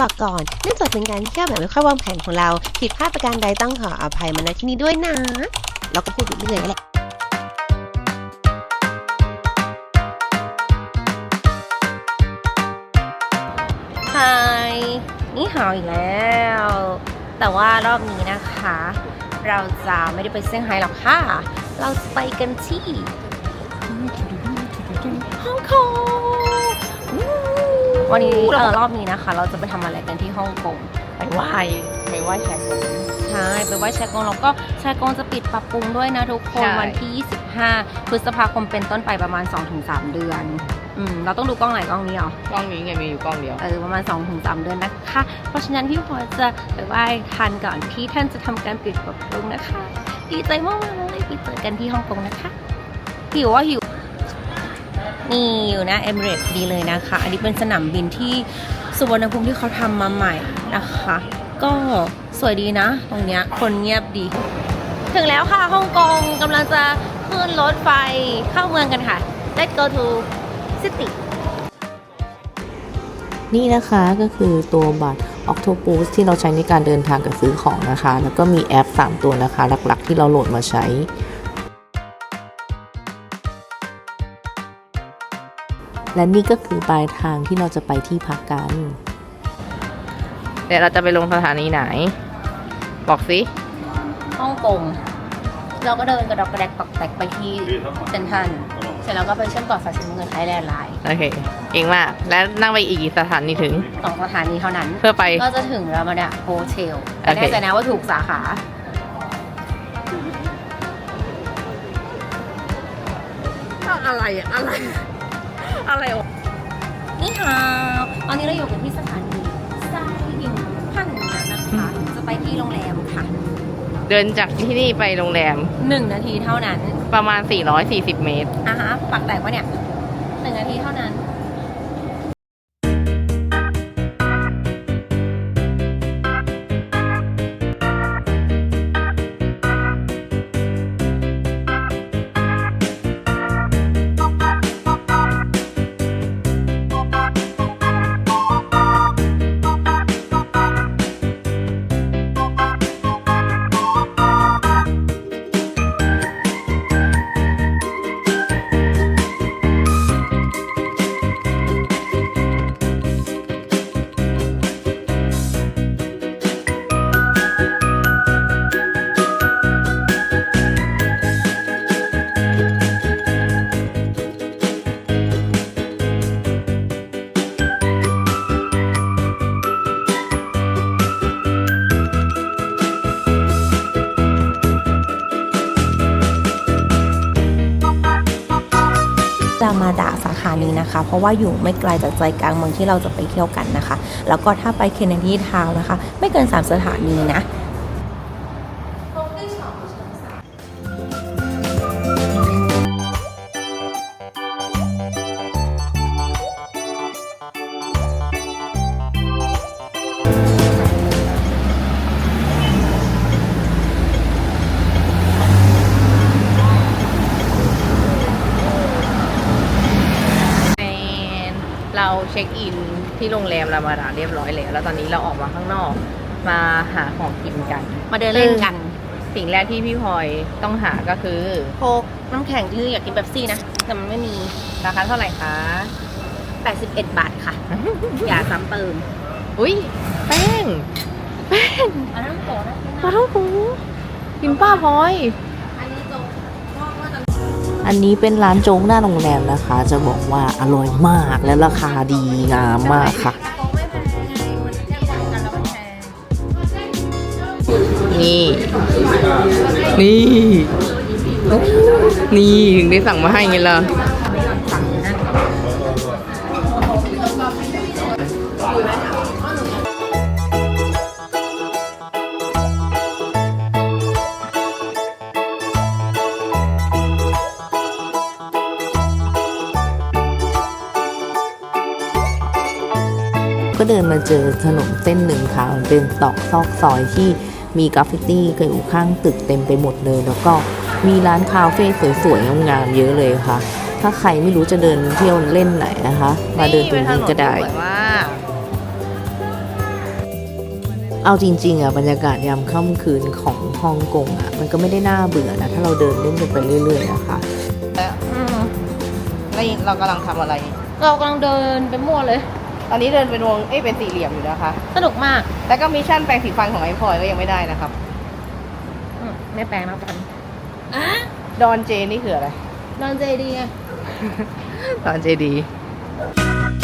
บอกก่อนเนื่องจากเป็นการเที่ยวแบบไม่ค่อยวางแผนของเรา ผิดพลาดประการใดต้องขออภัยมาณที่นี้ด้วยนะ เราก็พูดไปเรื่อยแหละฮนี่หาวอีกแล้ว แต่ว่ารอบนี้นะคะ เราจะไม่ได้ไปเซี่ยงไฮ้หรอกค่ะ เราจะไปกันที่ฮ่องกง วันนี้เออรอบนี้นะคะ เราจะไปทำอะไรกันที่ฮ่องกงไปไหว้ไปไหว้แขกใช่ไปไหว้แชกงแล้วก็แชกงจะปิดปรับปรุงด้วยนะทุกคนใช่ วันที่ 25 พฤษภาคมเป็นต้นไปประมาณ 2-3 เดือนอืมเราต้องดูกล้องไหนกล้องนี้เหรอ กล้องนี้ไงมีอยู่กล้องเดียว เออประมาณ2-3เดือนนะคะ เพราะฉะนั้นพี่พลอยจะไปไหว้ทันก่อนที่ท่านจะทำการปิดปรับปรุงนะคะ ดีใจมากๆเลยไปเจอกันที่ฮ่องกงนะคะหิวว่าหิว นี่อยู่นะเอมิเรตดีเลยนะคะ อันนี้เป็นสนามบินที่สุวรรณภูมิที่เขาทำมาใหม่นะคะ ก็สวยดีนะ ตรงเนี้ยคนเงียบดี ถึงแล้วค่ะฮ่องกงกำลังจะขึ้นรถไฟเข้าเมืองกันค่ะ Let's go to city นี่นะคะก็คือตัวบัตร Octopus ที่เราใช้ในการเดินทางกับซื้อของนะคะ แล้วก็มีแอป 3 ตัวนะคะ หลักๆ ที่เราโหลดมาใช้ และนี่ก็คือปลายทางที่เราจะไปที่พักกันเดี๋ยวเราจะไปลงสถานีไหน บอกสิฮ่องกงเราก็เดินกระดอกกระแดกตอกแตกไปที่เซนทรันเสร็จแล้วก็ไปเชื่อมต่อสายสีน้ำเงินไทยแลนด์ไลน์โอเคเก่งมาก แล้วนั่งไปอีกกี่สถานีถึงสองสถานีเท่านั้น เพื่อไปก็จะถึงรามาดาโฮเทลแต่โอเคแน่ใจนะว่าถูกสาขาอะไรอะอะไร อะไรวะนี่ค่ะ ตอนนี้เราอยู่กันที่สถานีซาหิงพันนะคะ จะไปที่โรงแรมค่ะ เดินจากที่นี่ไปโรงแรม หนึ่งนาทีเท่านั้น ประมาณ 440 เมตร อะฮะ ปักแตกวะเนี่ยหนึ่งนาทีเท่านั้นามาดาสาขานี้นะคะ เพราะว่าอยู่ไม่ไกลจากใจกลางเมืองที่เราจะไปเที่ยวกันนะคะ แล้วก็ถ้าไปเคนเนดีทาวน์นะคะ ไม่เกิน 3 สถานีนะ เราเช็คอินที่โรงแรมรามาดาเรียบร้อยแล้ว แล้วตอนนี้เราออกมาข้างนอก มาหาของกินกัน มาเดินเล่นกัน สิ่งแรกที่พี่พลอยต้องหาก็คือโคกน้ำแข็งที่อยากกินแบบซี่นะ แต่มันไม่มีราคาเท่าไหร่คะ 81 บาทค่ะ อย่าซ้ำเติม อุ้ยแป้งอันนั้นโกนะปลาท่องโกกินป้าพลอย อันนี้เป็นร้านโจ๊กหน้าโรงแรมนะคะ จะบอกว่าอร่อยมากและราคาดีงามมากค่ะไม่แพงไงมันเทียบกันแล้วมันแพงนี่ นี่ นี่ถึงได้สั่งมาให้ไงล่ะ ก็เดินมาเจอถนนเส้นหนึ่งค่ะมันเป็นตอกซอกซอยที่มีกราฟฟิตี้อยู่ข้างตึกเต็มไปหมดเลย แล้วก็มีร้านคาเฟ่สวยๆงามๆเยอะเลยค่ะ ถ้าใครไม่รู้จะเดินเที่ยวเล่นไหนนะคะ มาเดินตรงนี้ก็ได้สวยมากเอาจริงๆอะบรรยากาศยามค่ำคืนของฮ่องกงอะมันก็ไม่ได้น่าเบื่อนะ ถ้าเราเดินเล่นกันไปเรื่อยๆอะค่ะอืมนี่เรากำลังทำอะไร เรากำลังเดินไปมั่วเลย ตอนนี้เดินเป็นวง เอ้ยเป็นสี่เหลี่ยมอยู่นะคะ สนุกมากแล้วก็มิชชั่นแปรงสีฟันของไอพลอยก็ยังไม่ได้นะครับ อืมไม่แปลงแล้วกันดอนเจนี่คืออะไร นอนเจดีไง ดอนเจดีอ